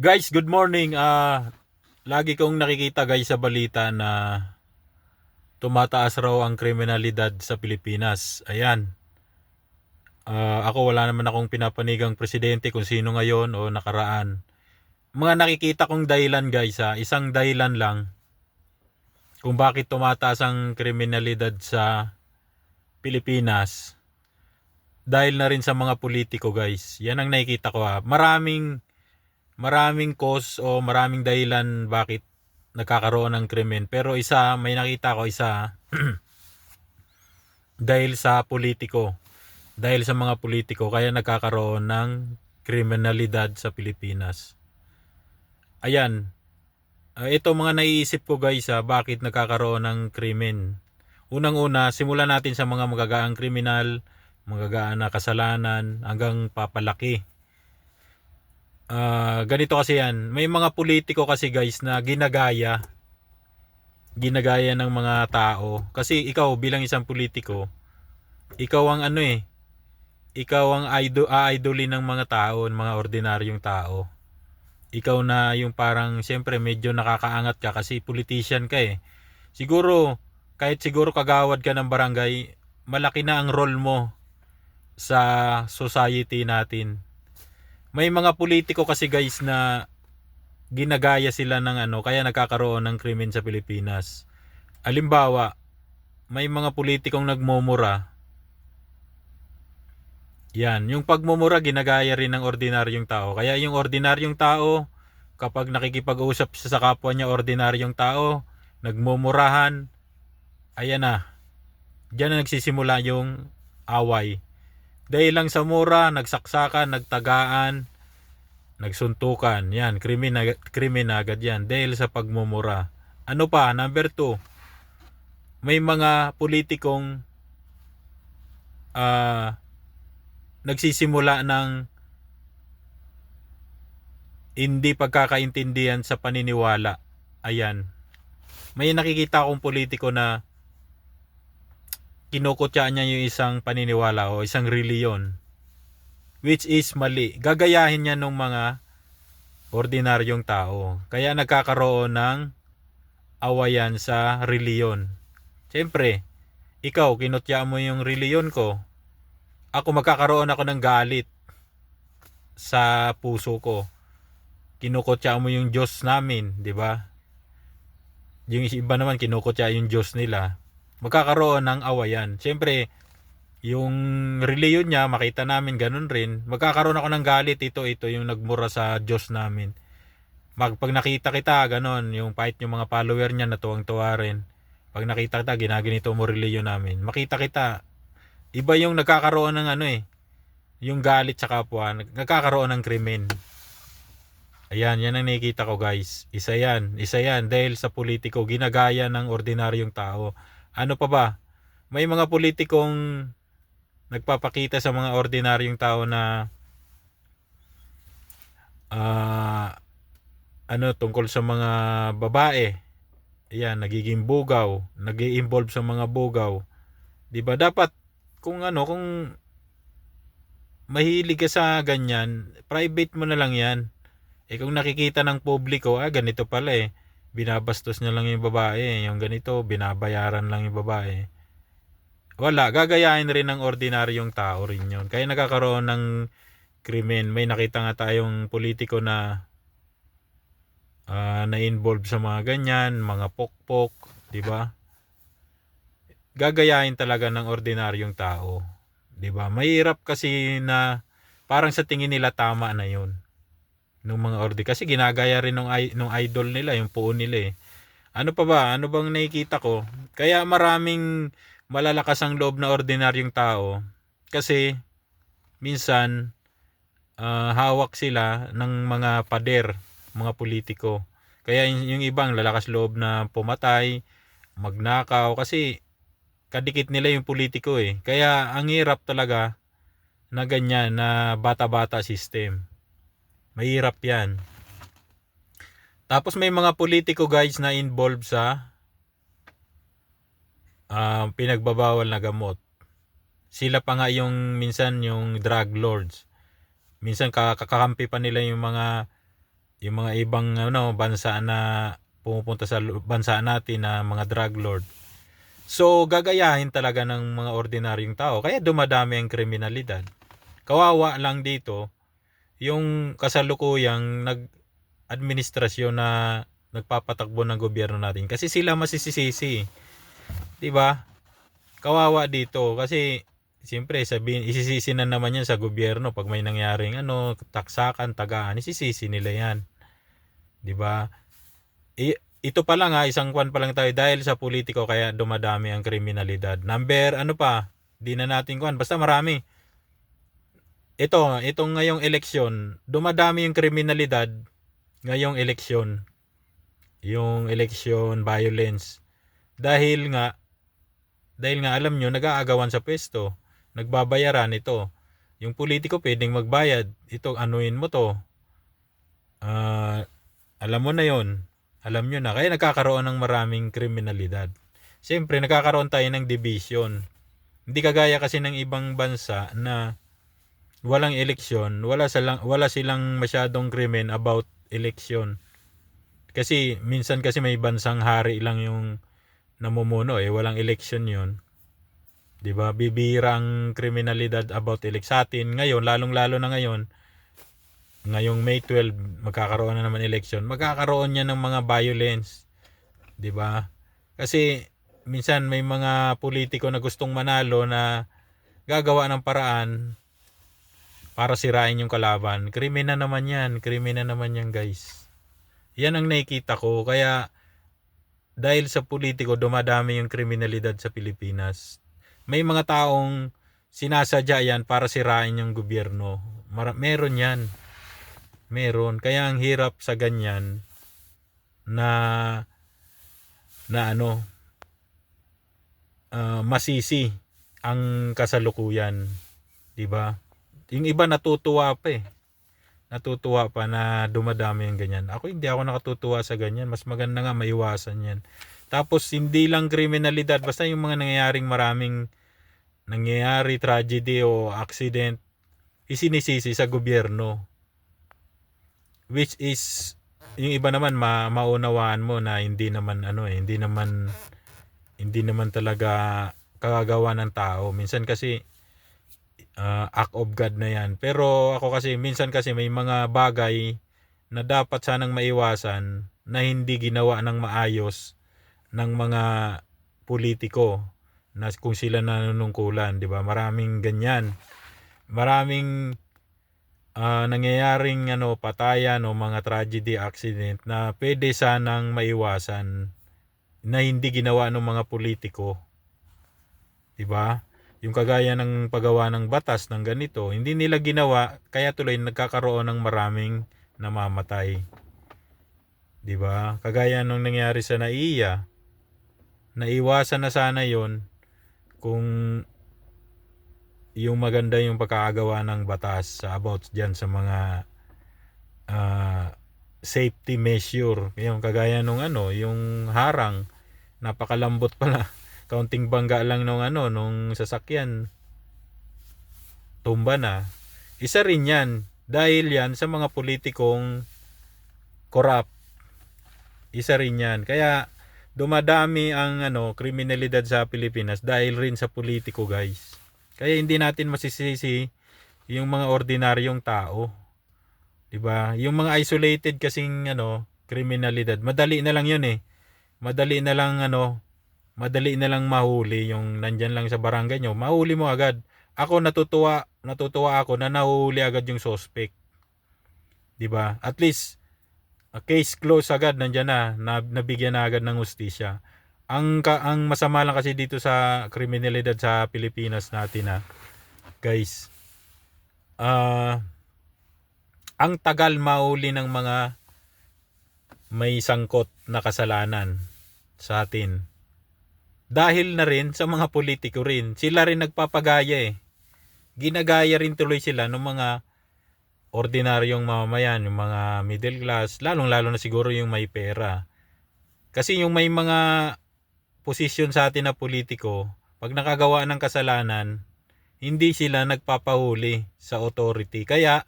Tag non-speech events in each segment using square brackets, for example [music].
Guys, good morning. Ah, lagi kong nakikita guys sa balita na tumataas raw ang kriminalidad sa Pilipinas. Ayan. Ah, ako wala naman akong pinapanigang presidente kung sino ngayon o nakaraan. Mga nakikita kong dahilan guys ha, isang dahilan lang kung bakit tumataas ang kriminalidad sa Pilipinas dahil na rin sa mga politiko guys. Yan ang nakikita ko ha. Maraming maraming cause o maraming dahilan bakit nagkakaroon ng krimen. Pero isa, may nakita ko isa [clears throat] dahil sa politiko. Dahil sa mga politiko kaya nagkakaroon ng kriminalidad sa Pilipinas. Ayan. Ah, ito mga naiisip ko guys ha, bakit nagkakaroon ng krimen. Unang-una, simulan natin sa mga magagaang kriminal, magagaan na kasalanan hanggang papalaki. Ah, ganito kasi yan. May mga politiko kasi guys na ginagaya ginagaya ng mga tao. Kasi ikaw bilang isang politiko, ikaw ang ano eh, ikaw ang idol, idolin ng mga tao, ng mga ordinaryong tao. Ikaw na yung parang siyempre medyo nakakaangat ka kasi politician ka eh. Siguro, kahit siguro kagawad ka ng barangay, malaki na ang role mo sa society natin. May mga politiko kasi guys na ginagaya sila ng ano, kaya nagkakaroon ng krimen sa Pilipinas. Alimbawa, may mga politikong nagmumura. Yan, yung pagmumura ginagaya rin ng ordinaryong tao. Kaya yung ordinaryong tao, kapag nakikipag-usap siya sa kapwa niya ordinaryong tao, nagmumurahan, ayan na. Diyan na nagsisimula yung away. Dahil lang sa mura, nagsaksakan, nagtagaan, nagsuntukan. Yan, krimen, ag- krimen agad yan. Dahil sa pagmumura. Ano pa? Number two, may mga politikong ah nagsisimula ng hindi pagkakaintindihan sa paniniwala. Ayan. May nakikita akong politiko na kinukutya niya yung isang paniniwala o isang reliyon which is mali. Gagayahin niya ng mga ordinaryong tao. Kaya nagkakaroon ng awayan sa reliyon. Siyempre, ikaw, kinutya mo yung reliyon ko. Ako magkakaroon ako ng galit sa puso ko. Kinukutya mo yung Diyos namin, di ba? Yung iba naman kinukutya yung Diyos nila. Magkakaroon ng awayan. Siyempre, yung reliyon niya, makita namin ganun rin. Magkakaroon ako ng galit, ito, ito yung nagmura sa Diyos namin. Mag, pag nakita kita, ganun, yung fight yung mga follower niya, natuwang-tuwa rin. Pag nakita kita, ginaganito mo reliyon namin. Makita kita, iba yung nagkakaroon ng ano eh, yung galit sa kapwa, nag- nagkakaroon ng krimen. Ayan, yan ang nakikita ko guys. Isa yan, isa yan dahil sa politiko, ginagaya ng ordinaryong tao. Ano pa ba? May mga politikong nagpapakita sa mga ordinaryong tao na ah ano tungkol sa mga babae. Ayan, nagiging bugaw, nag involve sa mga bugaw. 'Di ba? Dapat kung ano, kung mahilig ka sa ganyan, private mo na lang 'yan. Eh kung nakikita ng publiko, ah ganito pala eh. Binabastos niya lang yung babae, yung ganito, binabayaran lang yung babae. Wala, gagayahin rin ng ordinaryong tao rin yun. Kaya nagkakaroon ng krimen. May nakita nga tayong politiko na ah, na-involve sa mga ganyan, mga pokpok, di ba? Gagayahin talaga ng ordinaryong tao, di ba? Mahirap kasi na parang sa tingin nila tama na yun nung mga ordi kasi ginagaya rin nung, nung idol nila yung puon nila eh. Ano pa ba? Ano bang nakikita ko? Kaya maraming malalakas ang loob na ordinaryong tao kasi minsan ah, hawak sila ng mga pader, mga politiko. Kaya yung ibang lalakas loob na pumatay, magnakaw kasi kadikit nila yung politiko eh. Kaya ang hirap talaga na ganyan na bata-bata system. Mahirap yan. Tapos may mga politiko guys na involved sa ah, pinagbabawal na gamot. Sila pa nga yung minsan yung drug lords. Minsan kakakampi pa nila yung mga yung mga ibang ano bansa na pumupunta sa bansa natin na mga drug lord. So gagayahin talaga ng mga ordinaryong tao kaya dumadami ang kriminalidad. Kawawa lang dito yung kasalukuyang nag administrasyon na nagpapatakbo ng gobyerno natin. Kasi sila masisisisi. 'Di ba? Kawawa dito. Kasi siyempre sabihin isisisi na naman yan sa gobyerno pag may nangyaring ano taksakan tagaan isisisi nila yan. 'di ba? I- ito pa lang ha isang kwan pa lang tayo. Dahil sa politiko kaya dumadami ang kriminalidad. Number ano pa? Di na natin kwan. Basta marami ito itong ngayong eleksyon dumadami yung kriminalidad ngayong eleksyon yung election violence dahil nga dahil nga alam nyo nag-aagawan sa pwesto nagbabayaran ito. Yung politiko pwedeng magbayad. Ito, anuin mo to. Ah, alam mo na yon Alam nyo na. Kaya nagkakaroon ng maraming kriminalidad. Siyempre, nagkakaroon tayo ng division. Hindi kagaya kasi ng ibang bansa na walang eleksyon, wala silang, wala silang masyadong krimen about election. Kasi minsan kasi may bansang hari lang yung namumuno eh, walang election yun. 'Di ba? Bibirang kriminalidad about sa atin ngayon, lalong-lalo na ngayon. Ngayong May 12, magkakaroon na naman election. Magkakaroon niya ng mga violence. 'Di ba? Kasi minsan may mga politiko na gustong manalo na gagawa ng paraan para sirain yung kalaban. Krimen na naman yan. Krimen na naman yan, guys. Yan ang nakikita ko. Kaya, dahil sa politiko, dumadami yung kriminalidad sa Pilipinas may mga taong sinasadya yan para sirain yung gobyerno. Mar- meron yan. Meron. Kaya ang hirap sa ganyan na na ano ah, masisi ang kasalukuyan, 'di ba? Yung iba natutuwa pa eh. Natutuwa pa na dumadami yung ganyan. Ako hindi ako nakatutuwa sa ganyan. Mas maganda nga maiwasan yan. Tapos hindi lang kriminalidad, basta yung mga nangyayaring maraming nangyayari tragedy o accident, isinisisi sa gobyerno. Which is, yung iba naman ma maunawaan mo na hindi naman ano eh, hindi naman hindi naman talaga kagagawa ng tao. Minsan kasi uh, act of God na yan. Pero ako kasi minsan kasi may mga bagay na dapat sanang maiwasan na hindi ginawa ng maayos ng mga politiko na kung sila nanunungkulan, 'di ba? Maraming ganyan. Maraming ah, nangyayaring ano patayan o mga tragedy accident na pwede sanang maiwasan na hindi ginawa ng mga politiko. 'Di ba? Yung kagaya ng paggawa ng batas ng ganito, hindi nila ginawa kaya tuloy nagkakaroon ng maraming namamatay. 'Di ba? Kagaya nung nangyari sa NAIA, naiwasan na sana 'yon kung yung maganda yung pagkakagawa ng batas sa about diyan sa mga ah, safety measure yung kagaya nung ano yung harang napakalambot pala kaunting bangga lang nung ano nung sasakyan tumba na isa rin yan dahil yan sa mga politikong corrupt isa rin yan kaya dumadami ang ano kriminalidad sa Pilipinas dahil rin sa politiko guys. Kaya hindi natin masisisi yung mga ordinaryong tao. 'Di ba? Yung mga isolated kasing ano kriminalidad, madali na lang 'yun eh. Madali na lang ano, madali na lang mahuli yung nandyan lang sa barangay nyo. Mahuli mo agad. Ako natutuwa, natutuwa ako na nahuli agad yung suspect. 'Di ba? At least a case close agad nandiyan na, na nabigyan na agad ng hustisya. Ang ka, ang masama lang kasi dito sa kriminalidad sa Pilipinas natin na guys. Ah ang tagal mauli ng mga may sangkot na kasalanan sa atin. Dahil na rin sa mga politiko rin, sila rin nagpapagaya eh. Ginagaya rin tuloy sila ng mga ordinaryong mamamayan, yung mga middle class, lalong-lalo na siguro yung may pera. Kasi yung may mga posisyon sa atin na politiko, pag nakagawa ng kasalanan, hindi sila nagpapahuli sa authority. Kaya,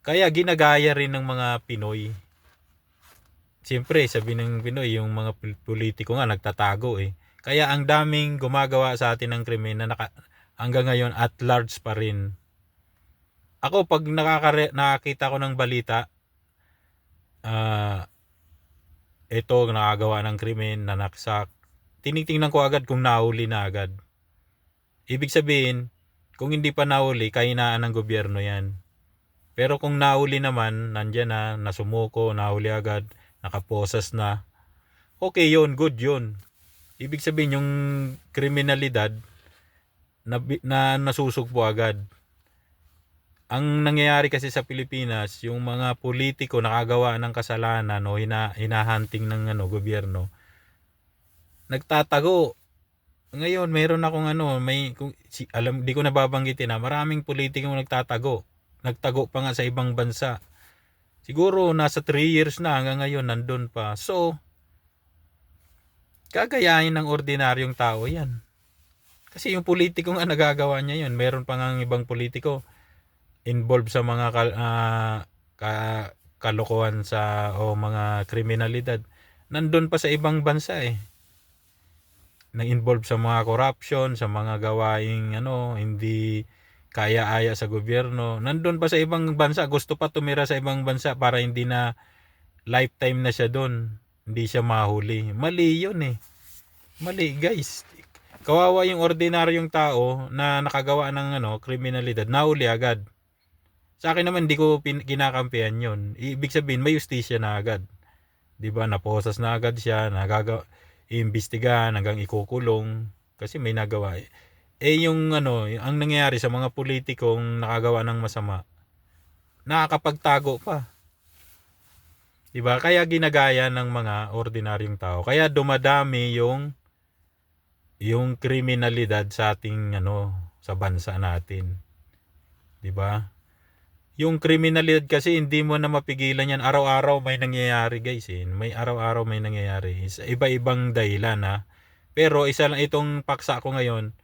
Kaya ginagaya rin ng mga Pinoy. Siyempre, sabi ng Pinoy, yung mga pol- politiko nga nagtatago eh. Kaya ang daming gumagawa sa atin ng krimen na naka, hanggang ngayon at large pa rin. Ako, pag nakakare, nakakita ko ng balita, ah, ito, nakagawa ng krimen, nanaksak, tinitingnan ko agad kung nahuli na agad. Ibig sabihin, kung hindi pa nahuli, kahinaan ng gobyerno yan. Pero kung nahuli naman, nandyan na, nasumuko, nahuli agad, nakaposas na, okay yun, good yun. Ibig sabihin, yung kriminalidad, na, na nasusugpo agad. Ang nangyayari kasi sa Pilipinas, yung mga politiko nakagawa ng kasalanan o hina, hinahunting ng ano, gobyerno, nagtatago. Ngayon, meron akong ano, may kung, si, alam di ko nababanggitin na maraming politiko nagtatago. Nagtago pa nga sa ibang bansa. Siguro nasa 3 years na hanggang ngayon nandun pa. So, kagayahin ng ordinaryong tao 'yan. Kasi yung politiko nga [laughs] nagagawa niya 'yun. Meron pa nga ibang politiko involved sa mga kal, ah, ka, kalokohan sa o mga kriminalidad. Nandun pa sa ibang bansa eh na-involve sa mga corruption, sa mga gawaing ano, hindi kaya-aya sa gobyerno. Nandun pa sa ibang bansa, gusto pa tumira sa ibang bansa para hindi na lifetime na siya doon. Hindi siya mahuli. Mali yun eh. Mali guys. Kawawa yung ordinaryong tao na nakagawa ng ano, kriminalidad, nahuli agad. Sa akin naman, hindi ko pin- kinakampihan yun. Ibig sabihin, may justisya na agad. 'Di ba Naposas na agad siya, nagagawa iimbestigahan hanggang ikukulong kasi may nagawa eh. Eh yung ano, ang nangyayari sa mga politikong nakagawa ng masama, nakakapagtago pa. 'Di ba? Kaya ginagaya ng mga ordinaryong tao. Kaya dumadami yung yung kriminalidad sa ating ano, sa bansa natin. 'Di ba? Yung kriminalidad kasi hindi mo na mapigilan yan. Araw-araw may nangyayari guys eh. May araw-araw may nangyayari. Iba-ibang dahilan ha. Pero isa lang itong paksa ko ngayon.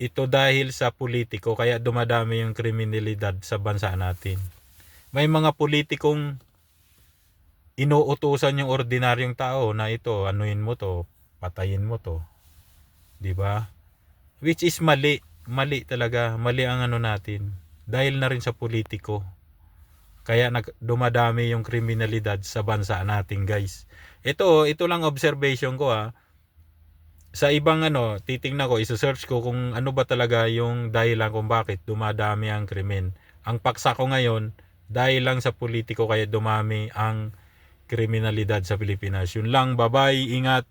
Ito dahil sa politiko kaya dumadami yung kriminalidad sa bansa natin. May mga politikong inuutusan yung ordinaryong tao na ito, anuin mo to, patayin mo to. 'Di ba? Which is mali. Mali talaga. Mali ang ano natin dahil na rin sa politiko. Kaya nag dumadami yung kriminalidad sa bansa natin, guys. Ito, ito lang observation ko ha. Sa ibang ano, titingnan ko, isa-search ko kung ano ba talaga yung dahilan kung bakit dumadami ang krimen. Ang paksa ko ngayon, dahil lang sa politiko kaya dumami ang kriminalidad sa Pilipinas. Yun lang, bye-bye, ingat.